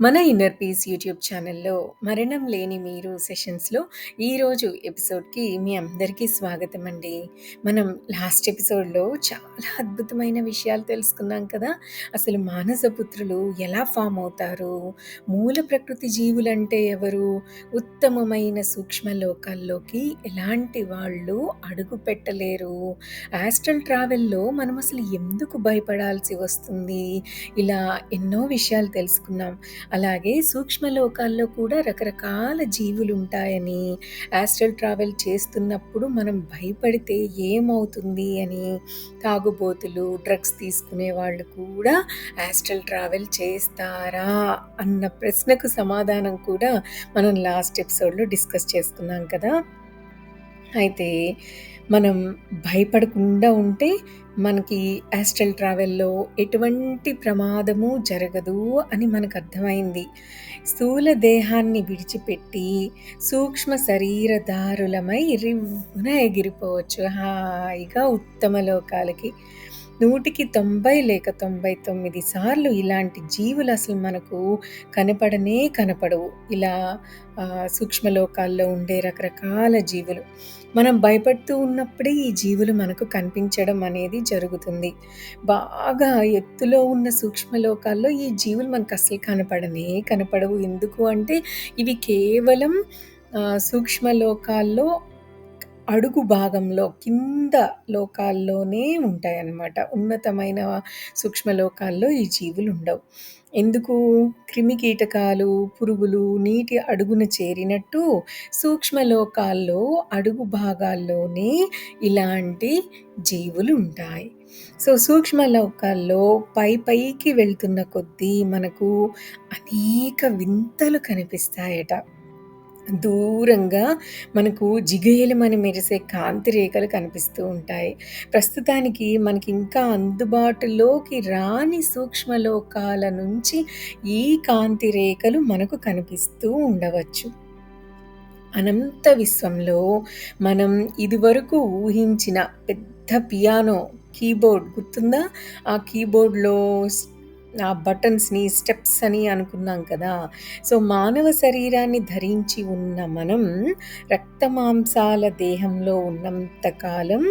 మన inner peace YouTube ఛానల్లో మరణం లేని మీరు సెషన్స్లో ఈరోజు ఎపిసోడ్కి మీ అందరికీ స్వాగతం అండి. మనం లాస్ట్ ఎపిసోడ్లో చాలా అద్భుతమైన విషయాలు తెలుసుకున్నాం కదా. అసలు మానసపుత్రులు ఎలా ఫామ్ అవుతారు? మూల ప్రకృతి జీవులంటే ఎవరు? ఉత్తమమైన సూక్ష్మ లోకాల్లోకి ఎలాంటి వాళ్ళు అడుగు పెట్టలేరు? ఆస్ట్రల్ ట్రావెల్లో మనం అసలు ఎందుకు భయపడాల్సి వస్తుంది? ఇలా ఎన్నో విషయాలు తెలుసుకున్నాం. అలాగే సూక్ష్మలోకాల్లో కూడా రకరకాల జీవులు ఉంటాయని యాస్ట్రల్ ట్రావెల్ చేస్తున్నప్పుడు మనం భయపడితే ఏమవుతుంది అని తాగుబోతులు డ్రగ్స్ తీసుకునే వాళ్ళు కూడా యాస్ట్రల్ ట్రావెల్ చేస్తారా అన్న ప్రశ్నకు సమాధానం కూడా మనం లాస్ట్ ఎపిసోడ్లో డిస్కస్ చేసుకున్నాం కదా. అయితే మనం భయపడకుండా ఉంటే మనకి యాస్ట్రల్ ట్రావెల్‌లో ఎటువంటి ప్రమాదము జరగదు అని మనకు అర్థమైంది. స్థూల దేహాన్ని విడిచిపెట్టి సూక్ష్మ శరీరదారులమై రివ్వున ఎగిరిపోవచ్చు హాయిగా ఉత్తమ లోకాలకి. నూటికి తొంభై లేక తొంభై తొమ్మిది సార్లు ఇలాంటి జీవులు అసలు మనకు కనపడనే కనపడవు. ఇలా సూక్ష్మలోకాల్లో ఉండే రకరకాల జీవులు. మనం భయపడుతూ ఉన్నప్పుడే ఈ జీవులు మనకు కనిపించడం అనేది జరుగుతుంది. బాగా ఎత్తులో ఉన్న సూక్ష్మలోకాల్లో ఈ జీవులు మనకు అసలు కనపడనే కనపడవు. ఎందుకు అంటే ఇవి కేవలం సూక్ష్మలోకాల్లో అడుగు భాగంలో కింద లోకాల్లోనే ఉంటాయన్నమాట. ఉన్నతమైన సూక్ష్మలోకాల్లో ఈ జీవులు ఉండవు. ఎందుకు క్రిమికీటకాలు, పురుగులు నీటి అడుగున చేరినట్టు సూక్ష్మలోకాల్లో అడుగు భాగాల్లోనే ఇలాంటి జీవులు ఉంటాయి. సో సూక్ష్మలోకాల్లో పై పైకి వెళ్తున్న కొద్దీ మనకు అనేక వింతలు కనిపిస్తాయట. దూరంగా మనకు జిగేలమని మెరిసే కాంతి రేఖలు కనిపిస్తూ ఉంటాయి. ప్రస్తుతానికి మనకి ఇంకా అందుబాటులోకి రాని సూక్ష్మలోకాల నుంచి ఈ కాంతి రేఖలు మనకు కనిపిస్తూ ఉండవచ్చు. అనంత విశ్వంలో మనం ఇదివరకు ఊహించిన పెద్ద పియానో కీబోర్డ్ గుర్తుందా? ఆ కీబోర్డ్‌లో ఆ బటన్స్‌ని స్టెప్స్ అని అనుకున్నాం కదా! సో, మానవ శరీరాన్ని ధరించి ఉన్న మనం రక్తమాంసాల దేహంలో ఉన్నంతకాలం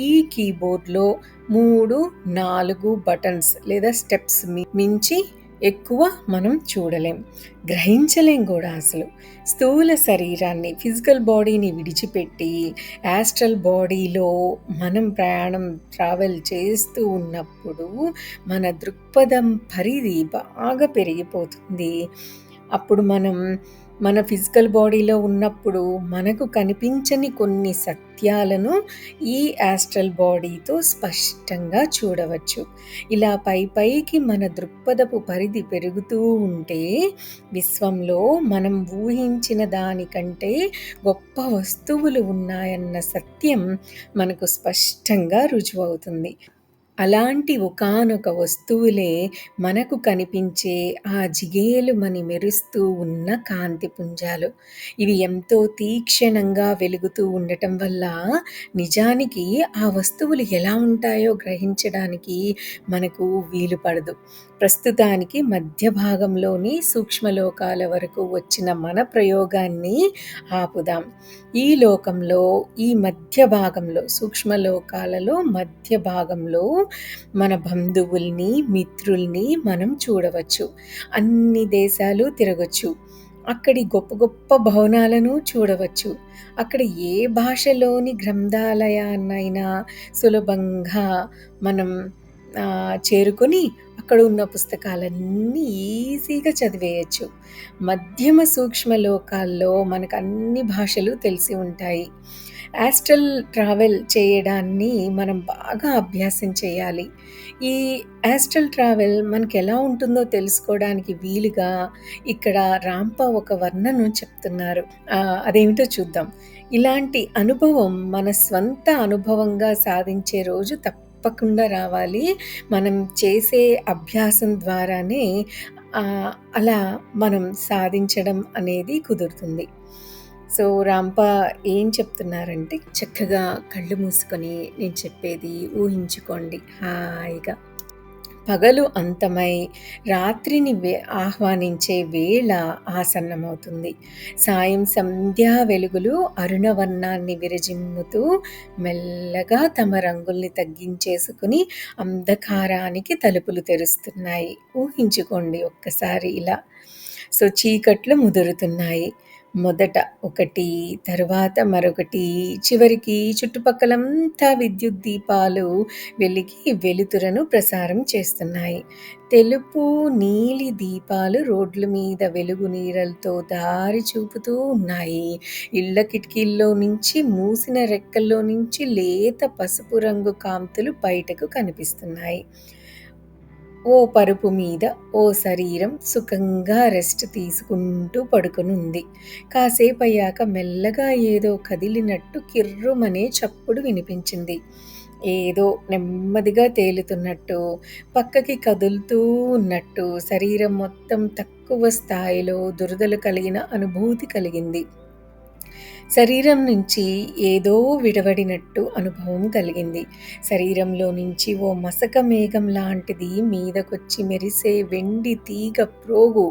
ఈ కీబోర్డ్‌లో మూడు నాలుగు బటన్స్ లేదా స్టెప్స్ మించి ఎక్కువ మనం చూడలేం. గ్రహించలేం కూడా అసలు. స్థూల శరీరాన్ని, ఫిజికల్ బాడీని విడిచిపెట్టి యాస్ట్రల్ బాడీలో మనం ప్రయాణం ట్రావెల్ చేస్తూ ఉన్నప్పుడు మన దృక్పథం పరిధి బాగా పెరిగిపోతుంది. అప్పుడు మనం మన ఫిజికల్ బాడీలో ఉన్నప్పుడు మనకు కనిపించని కొన్ని సత్యాలను ఈ యాస్ట్రల్ బాడీతో స్పష్టంగా చూడవచ్చు. ఇలా పై పైకి మన దృక్పథపు పరిధి పెరుగుతూ ఉంటే విశ్వంలో మనం ఊహించిన దానికంటే గొప్ప వస్తువులు ఉన్నాయన్న సత్యం మనకు స్పష్టంగా రుజువవుతుంది. అలాంటి ఒకానొక వస్తువులే మనకు కనిపించే ఆ జిగేలుమని మెరుస్తూ ఉన్న కాంతి పుంజాలు. ఇవి ఎంతో తీక్షణంగా వెలుగుతూ ఉండటం వల్ల నిజానికి ఆ వస్తువులు ఎలా ఉంటాయో గ్రహించడానికి మనకు వీలు పడదు. ప్రస్తుతానికి మధ్య భాగంలోని సూక్ష్మలోకాల వరకు వచ్చిన మన ప్రయోగాన్ని ఆపుదాం. ఈ లోకంలో ఈ మధ్య భాగంలో సూక్ష్మలోకాలలో మధ్య భాగంలో మన బంధువుల్ని, మిత్రుల్ని మనం చూడవచ్చు. అన్ని దేశాలు తిరగచ్చు అక్కడి గొప్ప గొప్ప భవనాలను చూడవచ్చు. అక్కడ ఏ భాషలోని గ్రంథాలయాన్నైనా సులభంగా మనం చేరుకొని అక్కడ ఉన్న పుస్తకాలన్నీ ఈజీగా చదివేయచ్చు. మధ్యమ సూక్ష్మ లోకాల్లో మనకు అన్ని భాషలు తెలిసి ఉంటాయి. యాస్ట్రల్ ట్రావెల్ చేయడాన్ని మనం బాగా అభ్యాసం చేయాలి. ఈ యాస్ట్రల్ ట్రావెల్ మనకి ఎలా ఉంటుందో తెలుసుకోవడానికి వీలుగా ఇక్కడ రాంప ఒక వర్ణను చెప్తున్నారు. అదేమిటో చూద్దాం. ఇలాంటి అనుభవం మన స్వంత అనుభవంగా సాధించే రోజు తప్పకుండా రావాలి. మనం చేసే అభ్యాసం ద్వారానే అలా మనం సాధించడం అనేది కుదురుతుంది. సో, రాంప ఏం చెప్తున్నారంటే, చక్కగా కళ్ళు మూసుకొని నేను చెప్పేది ఊహించుకోండి. హాయిగా. పగలు అంతమై రాత్రిని వే ఆహ్వానించే వేళ ఆసన్నమవుతుంది. సాయం సంధ్యా వెలుగులు అరుణవర్ణాన్ని విరజిమ్ముతూ మెల్లగా తమ రంగుల్ని తగ్గించేసుకుని అంధకారానికి తలుపులు తెరుస్తున్నాయి. ఊహించుకోండి ఒక్కసారి ఇలా. సో చీకట్లు ముదురుతున్నాయి. మొదట ఒకటి తరువాత మరొకటి. చివరికి చుట్టుపక్కలంతా విద్యుత్ దీపాలు వెలిగి వెలుతురను ప్రసారం చేస్తున్నాయి. తెలుపు నీలి దీపాలు రోడ్ల మీద వెలుగు నీరలతో దారి చూపుతూ ఉన్నాయి. ఇళ్ళ కిటికీల్లో నుంచి మూసిన రెక్కల్లో నుంచి లేత పసుపు రంగు కాంతులు బయటకు కనిపిస్తున్నాయి. ఓ పరుపు మీద ఓ శరీరం సుఖంగా రెస్ట్ తీసుకుంటూ పడుకునుంది. కాసేపు అయ్యాక మెల్లగా ఏదో కదిలినట్టు కిర్రుమనే చప్పుడు వినిపించింది. ఏదో నెమ్మదిగా తేలుతున్నట్టు పక్కకి కదులుతూ ఉన్నట్టు శరీరం మొత్తం తక్కువ స్థాయిలో దురదలు కలిగిన అనుభూతి కలిగింది. శరీరం నుంచి ఏదో విడవడినట్టు అనుభవం కలిగింది. శరీరంలో నుంచి ఓ మసక మేఘం లాంటిది మీదకొచ్చి మెరిసే వెండి తీగ ప్రోగు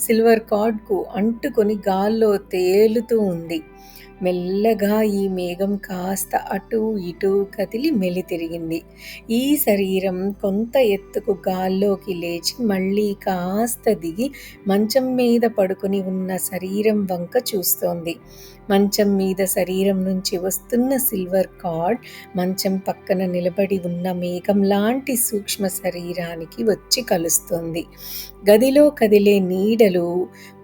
సిల్వర్ కార్డ్కు అంటుకొని గాల్లో తేలుతూ ఉంది. మెల్లగా ఈ మేఘం కాస్త అటు ఇటు కదిలి మెలి తిరిగింది ఈ శరీరం కొంత ఎత్తుకు గాల్లోకి లేచి మళ్ళీ కాస్త దిగి మంచం మీద పడుకుని ఉన్న శరీరం వంక చూస్తోంది. మంచం మీద శరీరం నుంచి వస్తున్న సిల్వర్ కార్డ్ మంచం పక్కన నిలబడి ఉన్న మేఘం లాంటి సూక్ష్మ శరీరానికి వచ్చి కలుస్తుంది. గదిలో కదిలే నీడలు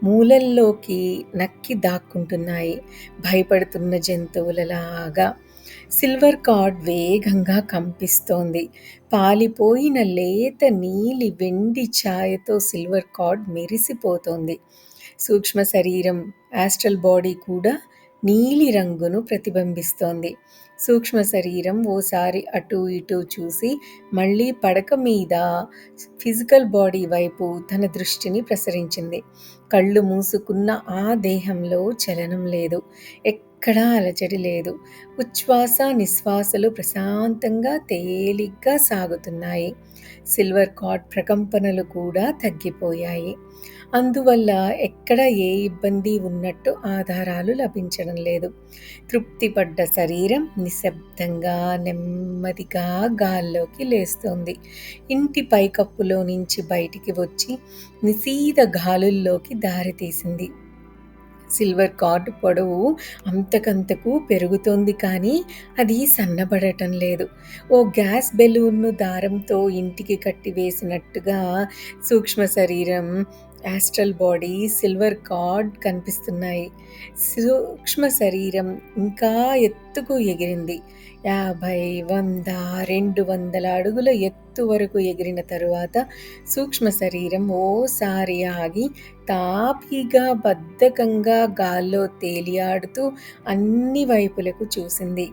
మూలల్లోకి నక్కి దాక్కుంటున్నాయి భయపడుతున్న జంతువులలాగా. సిల్వర్ కార్డ్ వేగంగా కంపిస్తోంది. పాలిపోయిన లేత నీలి వెండి ఛాయతో సిల్వర్ కార్డ్ మెరిసిపోతోంది. సూక్ష్మ శరీరం యాస్ట్రల్ బాడీ కూడా నీలి రంగును ప్రతిబింబిస్తోంది. సూక్ష్మ శరీరం ఓసారి అటు ఇటు చూసి మళ్ళీ పడక మీద ఫిజికల్ బాడీ వైపు తన దృష్టిని ప్రసరించింది. కళ్ళు మూసుకున్న ఆ దేహంలో చలనం లేదు. ఎక్కడా అలజడి లేదు. ఉచ్ఛ్వాస నిశ్వాసలు ప్రశాంతంగా తేలిగ్గా సాగుతున్నాయి. సిల్వర్ కార్డ్ ప్రకంపనలు కూడా తగ్గిపోయాయి. అందువల్ల ఎక్కడ ఏ ఇబ్బంది ఉన్నట్టు ఆధారాలు లభించడం లేదు. తృప్తిపడ్డ శరీరం నిశ్శబ్దంగా నెమ్మదిగా గాల్లోకి లేస్తుంది. ఇంటి పైకప్పులో నుంచి బయటికి వచ్చి నిశీద గాలుల్లోకి దారితీసింది. సిల్వర్ కార్డ్ పొడవు అంతకంతకు పెరుగుతోంది కానీ అది సన్నబడటం లేదు. ఓ గ్యాస్ బెలూన్ను దారంతో ఇంటికి కట్టివేసినట్టుగా సూక్ష్మ శరీరం యాస్ట్రల్ బాడీ సిల్వర్ కార్డ్ కనిపిస్తున్నాయి. సూక్ష్మ శరీరం ఇంకా ఎత్తుకు ఎగిరింది. యాభై వంద రెండు వందల అడుగుల ఎత్తు వరకు ఎగిరిన తరువాత సూక్ష్మ శరీరం ఓసారి ఆగి తాపీగా బద్ధకంగా గాల్లో తేలియాడుతూ అన్ని వైపులకు చూసింది.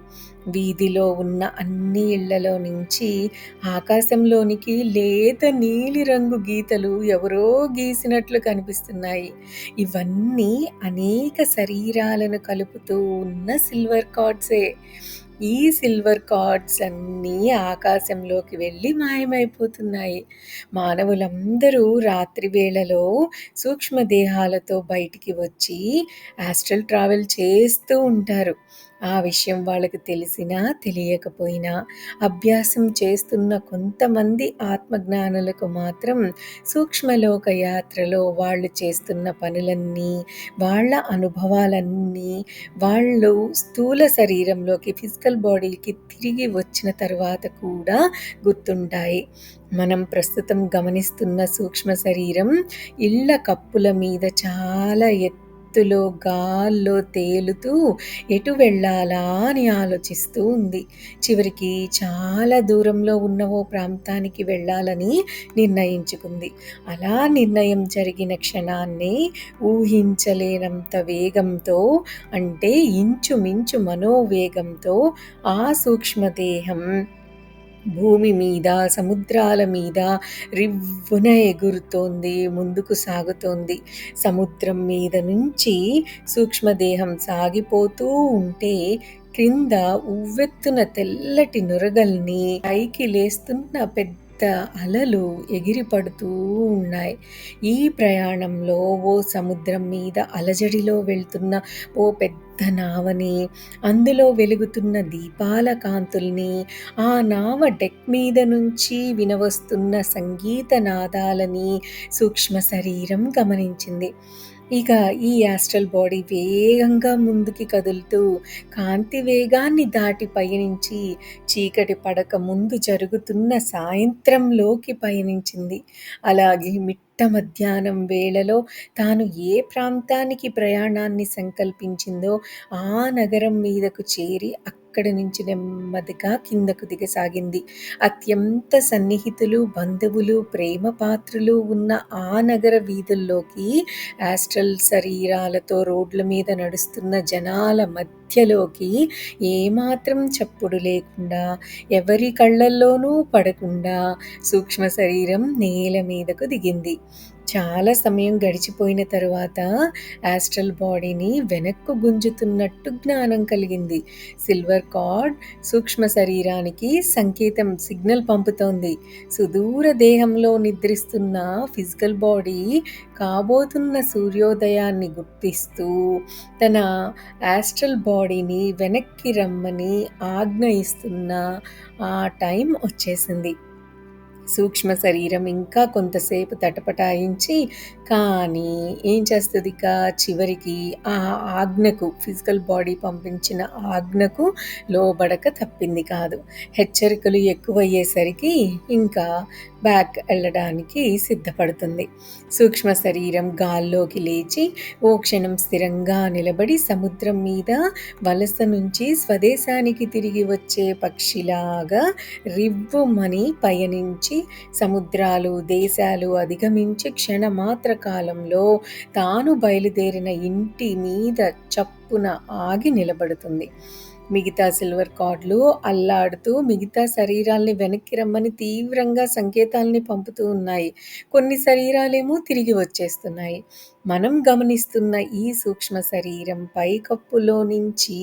వీధిలో ఉన్న అన్ని ఇళ్ళలో నుంచి ఆకాశంలోనికి లేత నీలిరంగు గీతలు ఎవరో గీసినట్లు కనిపిస్తున్నాయి. ఇవన్నీ అనేక శరీరాలను కలుపుతూ ఉన్న సిల్వర్ కార్డ్స్ ఈ సిల్వర్ కార్డ్స్ అన్నీ ఆకాశంలోకి వెళ్ళి మాయమైపోతున్నాయి. మానవులందరూ రాత్రి వేళలో సూక్ష్మదేహాలతో బయటికి వచ్చి ఆస్ట్రల్ ట్రావెల్ చేస్తూ ఉంటారు. ఆ విషయం వాళ్ళకి తెలిసినా తెలియకపోయినా అభ్యాసం చేస్తున్న కొంతమంది ఆత్మజ్ఞానులకు మాత్రం సూక్ష్మలోక యాత్రలో వాళ్ళు చేస్తున్న పనులన్నీ వాళ్ళ అనుభవాలన్నీ వాళ్ళు స్థూల శరీరంలోకి ఫిజికల్ బాడీకి తిరిగి వచ్చిన తర్వాత కూడా గుర్తుంటాయి. మనం ప్రస్తుతం గమనిస్తున్న సూక్ష్మ శరీరం ఇళ్ళ కప్పుల మీద చాలా ఎత్తు ఎత్తులో గాల్లో తేలుతూ ఎటు వెళ్ళాలా అని ఆలోచిస్తూ ఉంది. చివరికి చాలా దూరంలో ఉన్న ఓ ప్రాంతానికి వెళ్ళాలని నిర్ణయించుకుంది. అలా నిర్ణయం జరిగిన క్షణాన్ని ఊహించలేనంత వేగంతో అంటే ఇంచుమించు మనోవేగంతో ఆ సూక్ష్మదేహం భూమి మీద సముద్రాల మీద రివ్వున ఎగురుతోంది ముందుకు సాగుతోంది. సముద్రం మీద నుంచి సూక్ష్మదేహం సాగిపోతూ ఉంటే క్రింద ఉవ్వెత్తున తెల్లటి నురగల్ని పైకి లేస్తున్న పెద్ద అలలు ఎగిరిపడుతూ ఉన్నాయి. ఈ ప్రయాణంలో ఓ సముద్రం మీద అలజడిలో వెళ్తున్న ఓ పెద్ద నావని, అందులో వెలుగుతున్న దీపాల కాంతుల్ని, ఆ నావ డెక్ మీద నుంచి వినవస్తున్న సంగీత నాదాలని సూక్ష్మ శరీరం గమనించింది. ఇక ఈ యాస్ట్రల్ బాడీ వేగంగా ముందుకి కదులుతూ కాంతి వేగాన్ని దాటి పయనించి చీకటి పడక ముందు జరుగుతున్న సాయంత్రంలోకి పయనించింది. అలాగే మిట్ట మధ్యాహ్నం వేళలో తాను ఏ ప్రాంతానికి ప్రయాణాన్ని సంకల్పించిందో ఆ నగరం మీదకు చేరి అక్కడి నుంచి నెమ్మదిగా కిందకు దిగసాగింది. అత్యంత సన్నిహితులు, బంధువులు, ప్రేమ పాత్రులు ఉన్న ఆ నగర వీధుల్లోకి యాస్ట్రల్ శరీరాలతో రోడ్ల మీద నడుస్తున్న జనాల మధ్యలోకి ఏమాత్రం చప్పుడు లేకుండా, ఎవరి కళ్ళల్లోనూ పడకుండా సూక్ష్మ శరీరం నేల మీదకు దిగింది. చాలా సమయం గడిచిపోయిన తరువాత యాస్ట్రల్ బాడీని వెనక్కు గుంజుతున్నట్టు జ్ఞానం కలిగింది. సిల్వర్ కార్డ్ సూక్ష్మ శరీరానికి సంకేతం సిగ్నల్ పంపుతోంది. సుదూర దేహంలో నిద్రిస్తున్న ఫిజికల్ బాడీ కాబోతున్న సూర్యోదయాన్ని గుర్తిస్తూ తన యాస్ట్రల్ బాడీని వెనక్కి రమ్మని ఆజ్ఞయిస్తున్న ఆ టైం వచ్చేసింది. సూక్ష్మ శరీరం ఇంకా కొంతసేపు తటపటాయించి కానీ ఏం చేస్తదిక చివరికి ఆ ఆజ్ఞకు ఫిజికల్ బాడీ పంపించిన ఆజ్ఞకు లోబడక తప్పింది కాదు. హెచ్చరికలు ఎక్కువయ్యేసరికి ఇంకా బ్యాక్ వెళ్ళడానికి సిద్ధపడుతుంది. సూక్ష్మ శరీరం గాల్లోకి లేచి ఓ క్షణం స్థిరంగా నిలబడి సముద్రం మీద వలస నుంచి స్వదేశానికి తిరిగి వచ్చే పక్షిలాగా రివ్వుమని పయనించి సముద్రాలు, దేశాలు అధిగమించి క్షణమాత్ర కాలంలో తాను బయలుదేరిన ఇంటి మీద చప్పున ఆగి నిలబడుతుంది. మిగతా సిల్వర్ కార్డ్‌లు అల్లాడుతూ మిగతా శరీరాల్ని వెనక్కి రమ్మని తీవ్రంగా సంకేతాల్ని పంపుతూ ఉన్నాయి. కొన్ని శరీరాలేమో తిరిగి వచ్చేస్తున్నాయి. మనం గమనిస్తున్న ఈ సూక్ష్మ శరీరం పైకప్పులో నుంచి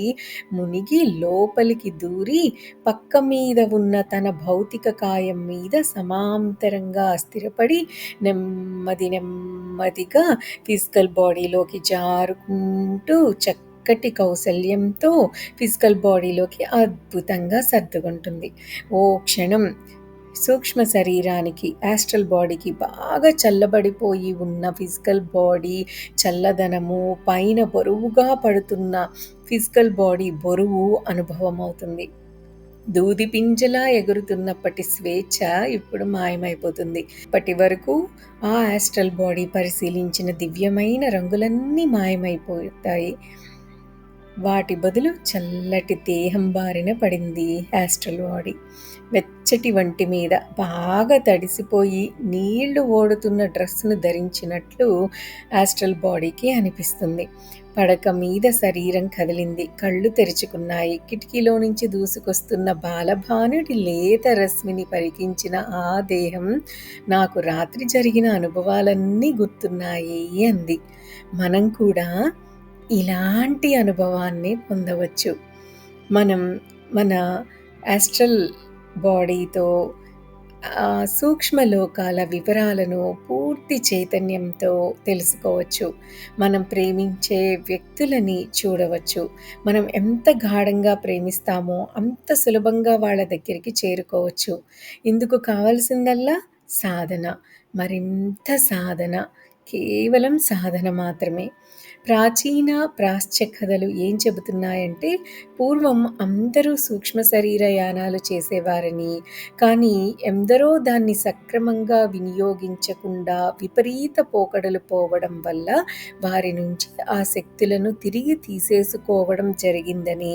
మునిగి లోపలికి దూరి పక్క మీద ఉన్న తన భౌతిక కాయం మీద సమాంతరంగా స్థిరపడి నెమ్మది నెమ్మదిగా ఫిజికల్ బాడీలోకి జారుకుంటూ చక్కటి కౌశల్యంతో ఫిజికల్ బాడీలోకి అద్భుతంగా సర్దుకుంటుంది. ఓ క్షణం సూక్ష్మ శరీరానికి, యాస్ట్రల్ బాడీకి బాగా చల్లబడిపోయి ఉన్న ఫిజికల్ బాడీ చల్లదనము, పైన బరువుగా పడుతున్న ఫిజికల్ బాడీ బరువు అనుభవం అవుతుంది దూది పింజలా ఎగురుతున్నప్పటి స్వేచ్ఛ ఇప్పుడు మాయమైపోతుంది. ఇప్పటివరకు ఆ యాస్ట్రల్ బాడీ పరిశీలించిన దివ్యమైన రంగులన్నీ మాయమైపోతాయి. వాటి బదులు చల్లటి దేహం బారిన పడింది యాస్ట్రల్ బాడీ. వెచ్చటి వంటి మీద బాగా తడిసిపోయి నీళ్ళు ఓడుతున్న డ్రెస్సును ధరించినట్లు యాస్ట్రల్ బాడీకి అనిపిస్తుంది. పడక మీద శరీరం కదిలింది. కళ్ళు తెరుచుకున్నాయి. కిటికీలో నుంచి దూసుకొస్తున్న బాలభానుడి లేత రశ్మిని పరికించిన ఆ దేహం నాకు రాత్రి జరిగిన అనుభవాలన్నీ గుర్తున్నాయి అంది. మనం కూడా ఇలాంటి అనుభవాన్ని పొందవచ్చు. మనం మన యాస్ట్రల్ బాడీతో సూక్ష్మలోకాల వివరాలను పూర్తి చైతన్యంతో తెలుసుకోవచ్చు. మనం ప్రేమించే వ్యక్తులని చూడవచ్చు. మనం ఎంత గాఢంగా ప్రేమిస్తామో అంత సులభంగా వాళ్ళ దగ్గరికి చేరుకోవచ్చు. ఇందుకు కావాల్సిందల్లా సాధన. మరింత సాధన. కేవలం సాధన మాత్రమే. ప్రాచీన ప్రాశ్చ కథలు ఏం చెబుతున్నాయంటే పూర్వం అందరూ సూక్ష్మ శరీర యానాలు చేసేవారని, కానీ ఎందరో దాన్ని సక్రమంగా వినియోగించకుండా విపరీత పోకడలు పోవడం వల్ల వారి నుంచి ఆ శక్తులను తిరిగి తీసేసుకోవడం జరిగిందని,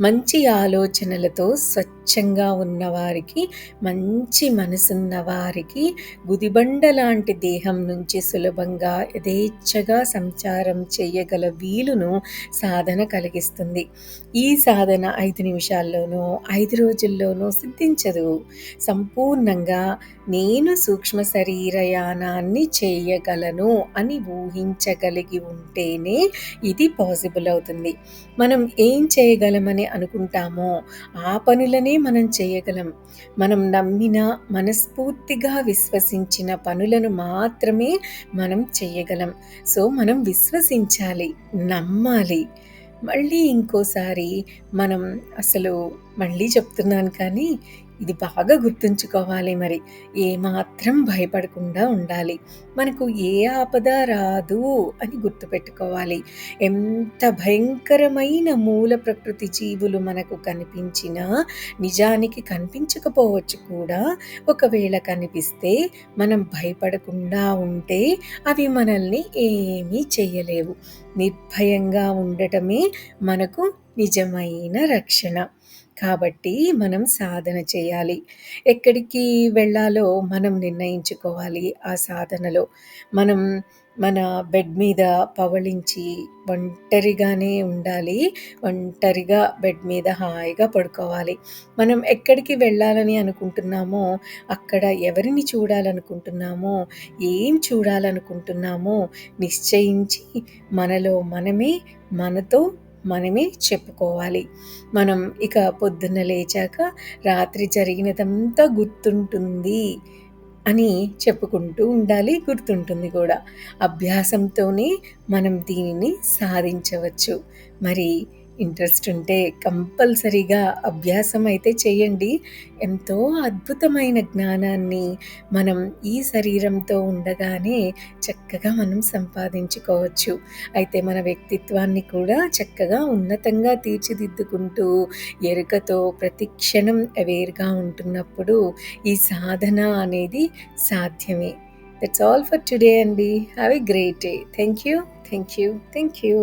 మంచి ఆలోచనలతో స్వచ్ఛంగా ఉన్నవారికి, మంచి మనసున్న వారికి గుదిబండ లాంటి దేహం నుంచి సులభంగా యథేచ్ఛగా సంచారం చేయగల వీలును సాధన కలిగిస్తుంది. ఈ సాధన ఐదు నిమిషాల్లోనో, ఐదు రోజుల్లోనో సిద్ధించదు. సంపూర్ణంగా నేను సూక్ష్మ శరీరయానాన్ని చేయగలను అని ఊహించగలిగి ఉంటేనే ఇది పాసిబుల్ అవుతుంది. మనం ఏం చేయగలం చేయగలమని అనుకుంటామో ఆ పనులనే మనం చేయగలం. మనం నమ్మిన మనస్ఫూర్తిగా విశ్వసించిన పనులను మాత్రమే మనం చేయగలం. సో మనం విశ్వసించాలి నమ్మాలి. మళ్ళీ ఇంకోసారి మనం అసలు మళ్ళీ చెప్తున్నాను కానీ ఇది బాగా గుర్తుంచుకోవాలి మరి. ఏమాత్రం భయపడకుండా ఉండాలి. మనకు ఏ ఆపద రాదు అని గుర్తుపెట్టుకోవాలి. ఎంత భయంకరమైన మూల ప్రకృతి జీవులు మనకు కనిపించినా నిజానికి కనిపించకపోవచ్చు కూడా ఒకవేళ కనిపిస్తే మనం భయపడకుండా ఉంటే అవి మనల్ని ఏమీ చేయలేవు. నిర్భయంగా ఉండటమే మనకు నిజమైన రక్షణ. కాబట్టి మనం సాధన చేయాలి. ఎక్కడికి వెళ్ళాలో మనం నిర్ణయించుకోవాలి ఆ సాధనలో. మనం మన బెడ్ మీద పవళించి ఒంటరిగానే ఉండాలి. ఒంటరిగా బెడ్ మీద హాయిగా పడుకోవాలి. మనం ఎక్కడికి వెళ్ళాలని అనుకుంటున్నామో అక్కడ ఎవరిని చూడాలనుకుంటున్నామో ఏం చూడాలనుకుంటున్నామో నిశ్చయించి మనలో మనమే మనతో మనమే చెప్పుకోవాలి. మనం ఇక పొద్దున్న లేచాక రాత్రి జరిగినదంతా గుర్తుంటుంది అని చెప్పుకుంటూ ఉండాలి గుర్తుంటుంది కూడా. అభ్యాసంతోనే మనం దీనిని సాధించవచ్చు. మరి ఇంట్రెస్ట్ ఉంటే కంపల్సరీగా అభ్యాసం అయితే చేయండి. ఎంతో అద్భుతమైన జ్ఞానాన్ని మనం ఈ శరీరంతో ఉండగానే చక్కగా మనం సంపాదించుకోవచ్చు. అయితే మన వ్యక్తిత్వాన్ని కూడా చక్కగా ఉన్నతంగా తీర్చిదిద్దుకుంటూ ఎరుకతో ప్రతి క్షణం అవేర్గా ఉంటున్నప్పుడు ఈ సాధన అనేది సాధ్యమే. దట్స్ ఆల్ ఫర్ టుడే అండి. Have a great day thank you thank you thank you